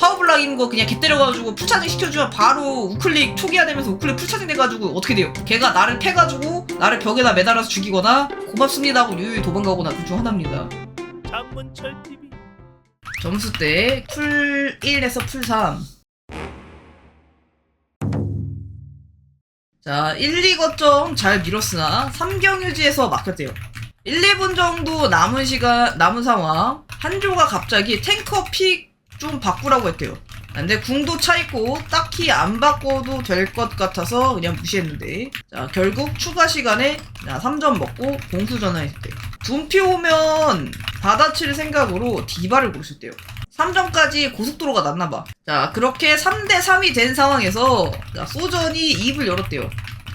파워블락 있는 거 그냥 개 때려가지고 풀차징 시켜주면 바로 우클릭 초기화 되면서 우클릭 풀차징 돼가지고 어떻게 돼요? 걔가 나를 패가지고 나를 벽에다 매달아서 죽이거나 고맙습니다 하고 유유히 도망가거나 둘 중 하나입니다. 장문철 TV 점수 때 풀 1에서 풀 3. 자, 1, 2 거점 잘 밀었으나 3경 유지에서 막혔대요. 1, 2분 정도 남은 시간, 남은 상황. 한조가 갑자기 탱커 픽 좀 바꾸라고 했대요. 근데 궁도 차있고 딱히 안 바꿔도 될 것 같아서 그냥 무시했는데. 자 결국 추가 시간에 자 3점 먹고 공수 전환했을 때 둠피 오면 받아칠 생각으로 디바를 고르셨대요. 3점까지 고속도로가 났나봐. 자 그렇게 3대3이 된 상황에서 자, 소전이 입을 열었대요.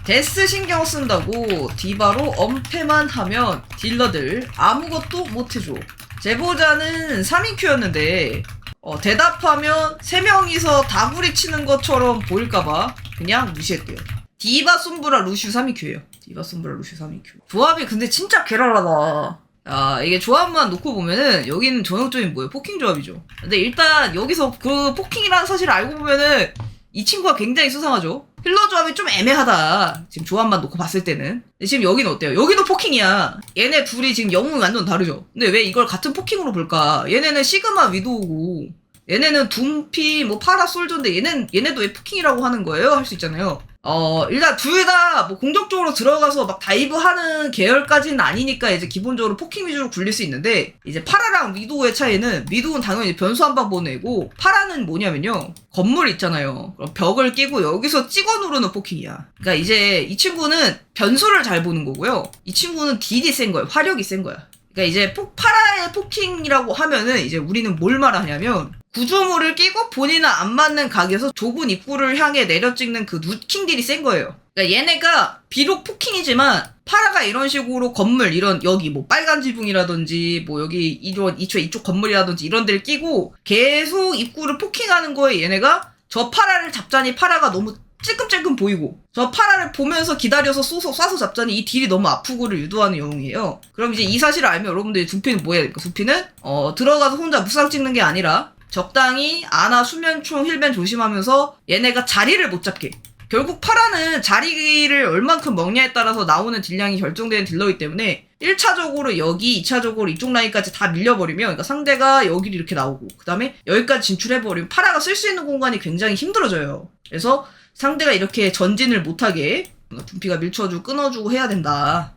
데스 신경 쓴다고 디바로 엄폐만 하면 딜러들 아무것도 못해줘. 제보자는 3인큐였는데 어, 대답하면 세 명이서 다구리 치는 것처럼 보일까봐 그냥 무시했대요. 디바 솜브라 루슈 3위큐예요. 디바 솜브라 루슈 3위큐. 조합이 근데 진짜 괴랄하다. 아 이게 조합만 놓고 보면은 여기는 전형적인 뭐예요? 포킹 조합이죠. 근데 일단 여기서 그 포킹이라는 사실을 알고 보면은 이 친구가 굉장히 수상하죠. 힐러 조합이 좀 애매하다. 지금 조합만 놓고 봤을 때는. 지금 여기는 어때요? 여기도 포킹이야. 얘네 둘이 지금 영웅이 완전 다르죠. 근데 왜 이걸 같은 포킹으로 볼까? 얘네는 시그마 위도우고 얘네는 둠피 뭐 파라 솔저인데 얘는 얘네도 왜 포킹이라고 하는 거예요? 할 수 있잖아요. 어 일단 둘 다 뭐 공격적으로 들어가서 막 다이브 하는 계열까지는 아니니까 이제 기본적으로 포킹 위주로 굴릴 수 있는데 이제 파라랑 위도우의 차이는 위도우는 당연히 변수 한 방 보내고 파라는 뭐냐면요. 건물 있잖아요. 그럼 벽을 끼고 여기서 찍어 누르는 포킹이야. 그러니까 이제 이 친구는 변수를 잘 보는 거고요. 이 친구는 딜이 센 거예요 화력이 센 거야. 그러니까 이제 포, 파라의 포킹이라고 하면은 이제 우리는 뭘 말하냐면 구조물을 끼고 본인은 안 맞는 각에서 좁은 입구를 향해 내려 찍는 그 누킹 딜이 센 거예요. 그러니까 얘네가 비록 포킹이지만 파라가 이런 식으로 건물 이런 여기 뭐 빨간 지붕이라든지 뭐 여기 이런 이쪽 이쪽 건물이라든지 이런 데를 끼고 계속 입구를 포킹하는 거에 얘네가 저 파라를 잡자니 파라가 너무 찔끔찔끔 보이고 저 파라를 보면서 기다려서 쏘서 쏴서 잡자니 이 딜이 너무 아프고를 유도하는 영웅이에요. 그럼 이제 이 사실을 알면 여러분들이 두피는 뭐 해야 될까? 두피는 어 들어가서 혼자 무쌍 찍는 게 아니라 적당히 아나 수면총 힐벤 조심하면서 얘네가 자리를 못 잡게. 결국 파라는 자리를 얼만큼 먹냐에 따라서 나오는 딜량이 결정되는 딜러이기 때문에 1차적으로 여기, 2차적으로 이쪽 라인까지 다 밀려버리면 그러니까 상대가 여기를 이렇게 나오고 그 다음에 여기까지 진출해버리면 파라가 쓸 수 있는 공간이 굉장히 힘들어져요. 그래서 상대가 이렇게 전진을 못하게 둠피가 밀쳐주고 끊어주고 해야 된다.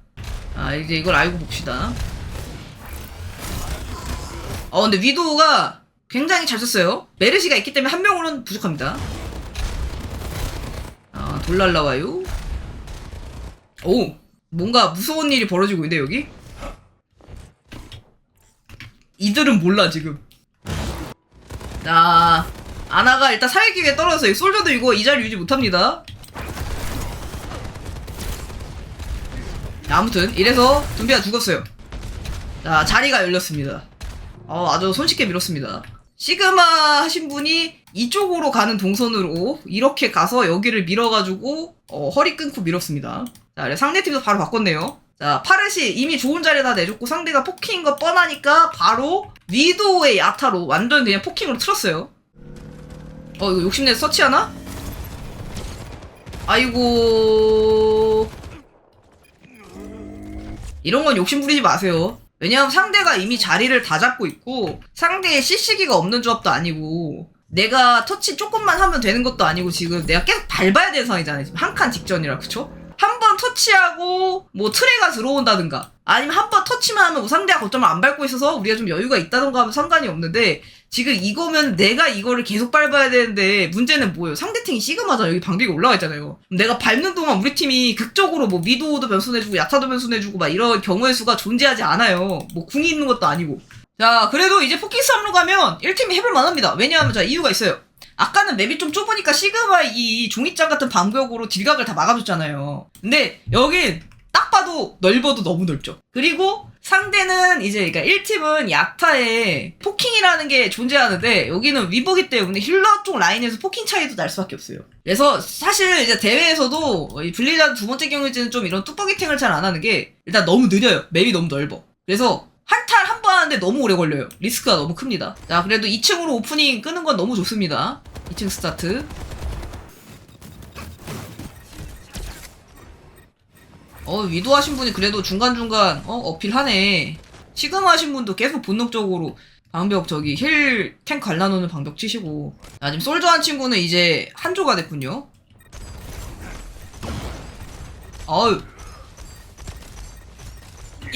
아 이제 이걸 알고 봅시다. 어 근데 위도우가 굉장히 잘 썼어요. 메르시가 있기 때문에 한 명으로는 부족합니다. 아, 돌 날라와요. 오, 뭔가 무서운 일이 벌어지고 있는데 여기? 이들은 몰라 지금. 자, 아나가 일단 사회기에 떨어졌어요. 솔저도 이거 이 자리 유지 못합니다. 자, 아무튼 이래서 둠비가 죽었어요. 자, 자리가 열렸습니다. 어, 아주 손쉽게 밀었습니다. 시그마 하신 분이 이쪽으로 가는 동선으로 이렇게 가서 여기를 밀어가지고 어, 허리 끊고 밀었습니다. 자, 그래서 상대 팀도 바로 바꿨네요. 자, 파르시 이미 좋은 자리 다 내줬고 상대가 포킹인 거 뻔하니까 바로 위도의 야타로 완전 그냥 포킹으로 틀었어요. 어, 이거 욕심내서 서치하나? 아이고. 이런 건 욕심 부리지 마세요. 왜냐하면 상대가 이미 자리를 다 잡고 있고 상대의 CC기가 없는 조합도 아니고 내가 터치 조금만 하면 되는 것도 아니고 지금 내가 계속 밟아야 되는 상황이잖아요. 지금 한 칸 직전이라 그쵸? 터치하고 뭐 트레가 들어온다든가 아니면 한 번 터치만 하면 뭐 상대가 거점을 안 밟고 있어서 우리가 좀 여유가 있다던가 하면 상관이 없는데 지금 이거면 내가 이거를 계속 밟아야 되는데 문제는 뭐예요? 상대팀이 시그마잖아 여기 방벽이 올라가 있잖아요. 내가 밟는 동안 우리 팀이 극적으로 뭐 미도도 변수내주고 야타도 변수내주고 막 이런 경우의 수가 존재하지 않아요. 뭐 궁이 있는 것도 아니고. 자 그래도 이제 포킹 싸움으로 가면 1팀이 해볼 만합니다. 왜냐하면 자 이유가 있어요. 아까는 맵이 좀 좁으니까 시그마 이 종이장 같은 방벽으로 딜각을 다 막아줬잖아요. 근데 여긴 딱 봐도 넓어도 너무 넓죠. 그리고 상대는 이제 그러니까 1팀은 야타에 포킹이라는 게 존재하는데 여기는 위버기 때문에 힐러 쪽 라인에서 포킹 차이도 날 수밖에 없어요. 그래서 사실 이제 대회에서도 이 블리자드 두 번째 경기에는 좀 이런 뚜벅이 탱을 잘 안 하는 게 일단 너무 느려요. 맵이 너무 넓어. 그래서 한탈 한번 하는데 너무 오래 걸려요. 리스크가 너무 큽니다. 자, 그래도 2층으로 오프닝 끄는 건 너무 좋습니다. 2층 스타트. 어, 위도 하신 분이 그래도 중간중간, 어, 어필하네. 시그마 하신 분도 계속 본능적으로 방벽 저기 힐 탱 갈라놓는 방벽 치시고. 아, 지금 솔저 한 친구는 이제 한조가 됐군요. 어우.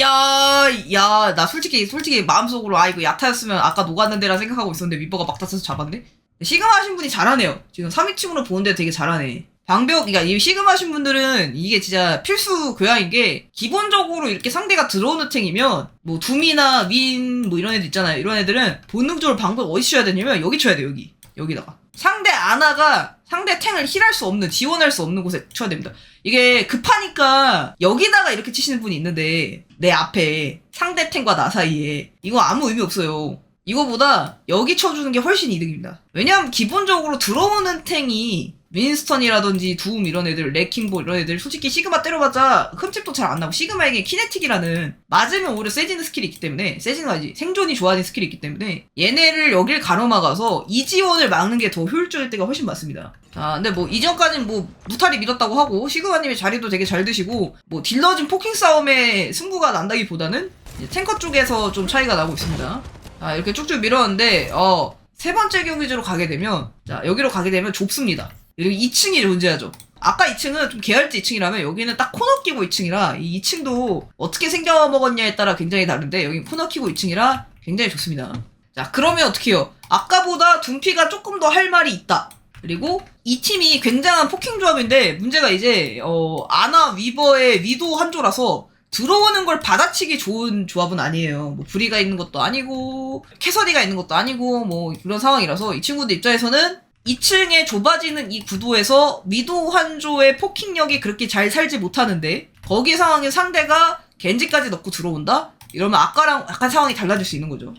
야, 야, 나 솔직히, 솔직히 마음속으로, 아, 이거 야타였으면 아까 녹았는데라 생각하고 있었는데, 위버가 막 다쳐서 잡았네? 시그마 하신 분이 잘하네요. 지금 3위층으로 보는데 되게 잘하네. 방벽, 그러니까 이 시그마 하신 분들은 이게 진짜 필수 교양인 게, 기본적으로 이렇게 상대가 들어오는 탱이면, 뭐, 둠이나 윈, 뭐 이런 애들 있잖아요. 이런 애들은 본능적으로 방벽 어디 쳐야 되냐면, 여기 쳐야 돼, 여기. 여기다가. 상대 아나가 상대 탱을 힐할 수 없는, 지원할 수 없는 곳에 쳐야 됩니다. 이게 급하니까 여기다가 이렇게 치시는 분이 있는데 내 앞에 상대 탱과 나 사이에 이거 아무 의미 없어요. 이거보다 여기 쳐주는 게 훨씬 이득입니다. 왜냐하면 기본적으로 들어오는 탱이 윈스턴이라든지 둠 이런 애들, 레킹볼 이런 애들 솔직히 시그마 때려봤자 흠집도 잘 안 나고 시그마에게 키네틱이라는 맞으면 오히려 세지는 스킬이 있기 때문에 세지는 아니지 생존이 좋아지는 스킬이 있기 때문에 얘네를 여길 가로막아서 이 지원을 막는 게 더 효율적일 때가 훨씬 많습니다. 자, 근데 뭐 이전까진 뭐 무탈이 밀었다고 하고 시그마님의 자리도 되게 잘 드시고 뭐 딜러진 포킹 싸움에 승부가 난다기보다는 탱커 쪽에서 좀 차이가 나고 있습니다. 자, 이렇게 쭉쭉 밀었는데 어. 세 번째 경기지로 가게 되면 자 여기로 가게 되면 좁습니다. 여기 2층이 존재하죠. 아까 2층은 좀 계열지 2층이라면 여기는 딱 코너 끼고 2층이라 이 2층도 어떻게 생겨 먹었냐에 따라 굉장히 다른데 여기 코너 끼고 2층이라 굉장히 좋습니다. 자 그러면 어떻게 해요? 아까보다 둔피가 조금 더 할 말이 있다. 그리고 이 팀이 굉장한 포킹 조합인데 문제가 이제 어 아나 위버의 위도 한조라서 들어오는 걸 받아치기 좋은 조합은 아니에요. 뭐 브리가 있는 것도 아니고 캐서디가 있는 것도 아니고 뭐 그런 상황이라서 이 친구들 입장에서는 2층에 좁아지는 이 구도에서 위도 한조의 포킹력이 그렇게 잘 살지 못하는데 거기 상황에 상대가 겐지까지 넣고 들어온다? 이러면 아까랑 약간 상황이 달라질 수 있는 거죠.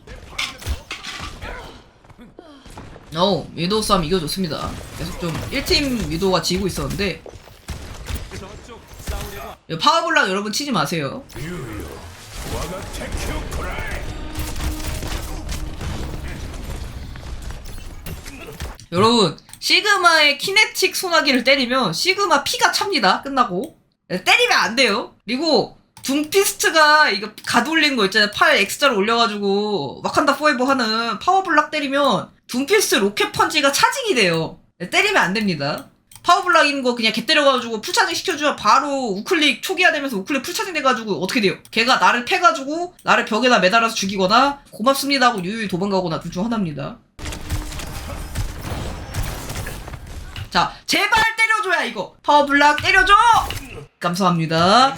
어, 위도우 싸움 이겨줬습니다. 계속 좀 1팀 위도우가 지고 있었는데 파워블락 여러분 치지 마세요. 여러분 시그마의 키네틱 소나기를 때리면 시그마 피가 찹니다. 끝나고 때리면 안 돼요. 그리고 둠피스트가 이거 가돌리는 거 있잖아요. 팔 X자로 올려가지고 와칸다 포에버 하는 파워블락 때리면 둠피스트 로켓 펀치가 차징이 돼요. 때리면 안 됩니다. 파워블락인 거 그냥 개 때려가지고 풀차징 시켜주면 바로 우클릭 초기화되면서 우클릭 풀차징 돼가지고 어떻게 돼요? 걔가 나를 패가지고 나를 벽에다 매달아서 죽이거나 고맙습니다 하고 유유히 도망가거나 둘 중 하나입니다. 자, 제발 때려줘야 이거. 파워블락 때려줘! 감사합니다.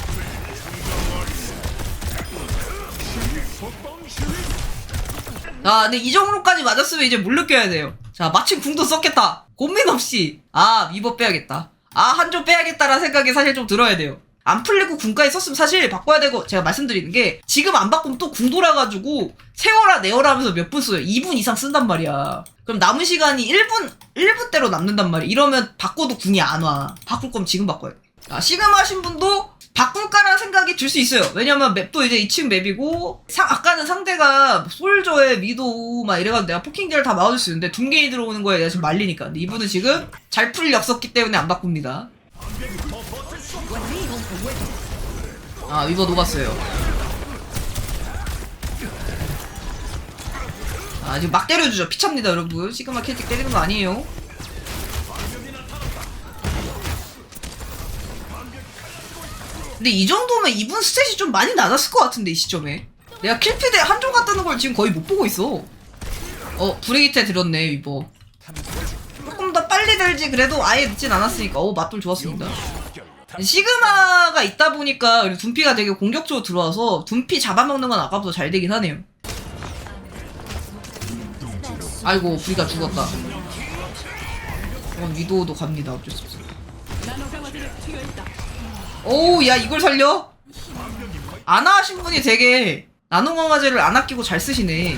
아, 근데 이 정도까지 맞았으면 이제 물 느껴야 돼요. 자, 마침 궁도 썼겠다. 고민 없이. 아, 위버 빼야겠다. 아, 한조 빼야겠다라는 생각이 사실 좀 들어야 돼요. 안 풀리고 궁까지 썼으면 사실 바꿔야 되고, 제가 말씀드리는 게, 지금 안 바꾸면 또 궁 돌아가지고, 세워라, 내어라 하면서 몇 분 써요. 2분 이상 쓴단 말이야. 그럼 남은 시간이 1분, 1분대로 남는단 말이야. 이러면 바꿔도 궁이 안 와. 바꿀 거면 지금 바꿔야 돼. 아, 시그마 하신 분도 바꿀까라는 생각이 들 수 있어요. 왜냐면 맵도 이제 2층 맵이고, 상, 아까는 상대가 솔저의 미도우 막 이래가지고 내가 포킹제를 다 막아줄 수 있는데, 둥게이 들어오는 거에 내가 지금 말리니까. 근데 이분은 지금 잘 풀 렸었기 때문에 안 바꿉니다. 아, 위버 녹았어요. 아, 지금 막 때려주죠. 피찹니다, 여러분. 시그마 캐릭 때리는 거 아니에요. 근데 이 정도면 이분 스탯이 좀 많이 낮았을 것 같은데, 이 시점에. 내가 킬피드에 한조 갔다는 걸 지금 거의 못 보고 있어. 어, 브레이트에 들었네, 위버. 조금 더 빨리 들지, 그래도 아예 늦진 않았으니까. 어, 맛돌 좋았습니다. 시그마가 있다 보니까 그리고 둠피가 되게 공격적으로 들어와서 둠피 잡아먹는 건 아까보다 잘 되긴 하네요. 아이고 부리가 죽었다. 그럼 위도우도 갑니다. 어쩔 수 없어. 오, 야 이걸 살려? 아나 하신 분이 되게 나노 강화제를 안 아끼고 잘 쓰시네.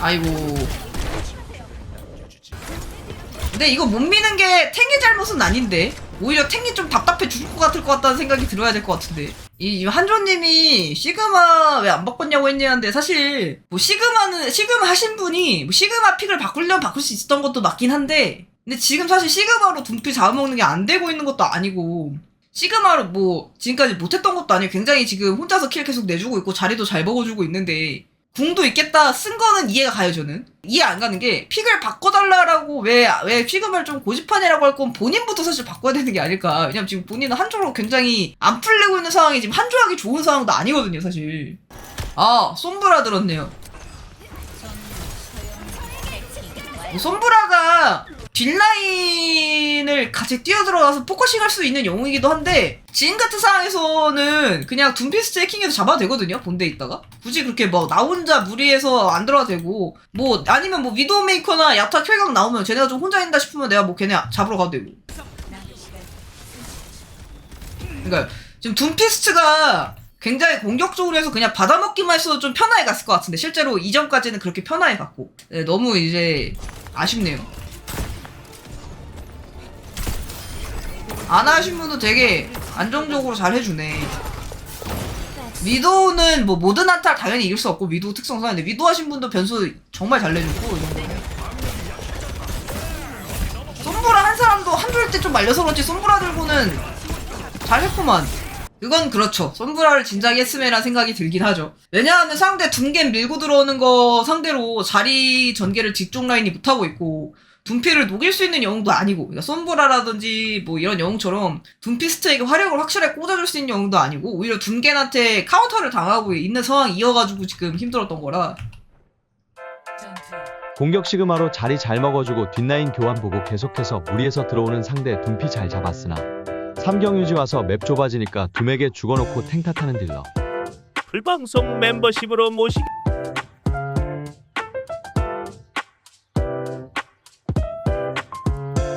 아이고. 근데 이거 못 미는 게 탱의 잘못은 아닌데. 오히려 탱이 좀 답답해 죽을 것 같을 것 같다는 생각이 들어야 될 것 같은데. 이 한조님이 시그마 왜 안 바꿨냐고 했냐는데 사실 뭐 시그마는 시그마 하신 분이 뭐 시그마 픽을 바꾸려면 바꿀 수 있었던 것도 맞긴 한데. 근데 지금 사실 시그마로 둔피 잡아먹는 게 안 되고 있는 것도 아니고 시그마로 뭐 지금까지 못했던 것도 아니고 굉장히 지금 혼자서 킬 계속 내주고 있고 자리도 잘 먹어주고 있는데 궁도 있겠다. 쓴 거는 이해가 가요 저는. 이해 안 가는 게 픽을 바꿔달라라고 왜 왜 피그마를 좀 고집하냐라고 할 거면 본인부터 사실 바꿔야 되는 게 아닐까. 왜냐면 지금 본인은 한조로 굉장히 안 풀리고 있는 상황이 지금 한조 하기 좋은 상황도 아니거든요 사실. 아 솜브라 들었네요. 뭐 솜브라가 뒷라인 을 같이 뛰어들어가서 포커싱 할 수 있는 영웅이기도 한데 지금 같은 상황에서는 그냥 둠피스트 해킹해서 잡아도 되거든요? 본대 있다가? 굳이 그렇게 뭐 나 혼자 무리해서 안 들어도 되고 뭐 아니면 뭐 위도우 메이커나 야타 킬각 나오면 쟤네가 좀 혼자 있다 싶으면 내가 뭐 걔네 잡으러 가도 되고. 그러니까 지금 둠피스트가 굉장히 공격적으로 해서 그냥 받아먹기만 했어도 좀 편하게 갔을 것 같은데 실제로 이전까지는 그렇게 편하게 갔고. 네, 너무 이제 아쉽네요 아나 하신 분도 되게 안정적으로 잘 해주네. 위도우는 뭐 모든 한타를 당연히 이길 수 없고 위도우 특성상인데 위도우 하신 분도 변수 정말 잘 내주고 솜브라 한 사람도 한 줄 때 좀 말려서 그렇지 솜브라 들고는 잘 했구만. 그건 그렇죠. 솜브라를 진작에 했으면이란 생각이 들긴 하죠. 왜냐하면 상대 둔겐 밀고 들어오는 거 상대로 자리 전개를 뒤쪽 라인이 못하고 있고 둔피를 녹일 수 있는 영웅도 아니고 그러니까 솜브라라든지 뭐 이런 영웅처럼 둔피스트에게 화력을 확실하게 꽂아줄 수 있는 영웅도 아니고 오히려 둔겐한테 카운터를 당하고 있는 상황 이어가지고 지금 힘들었던 거라. 공격 시그마로 자리 잘 먹어주고 뒷라인 교환 보고 계속해서 무리해서 들어오는 상대 둔피 잘 잡았으나 삼경 유지 와서 맵 좁아지니까 둠에게 죽어놓고 탱 탓하는 딜러. 풀방송 멤버십으로 모시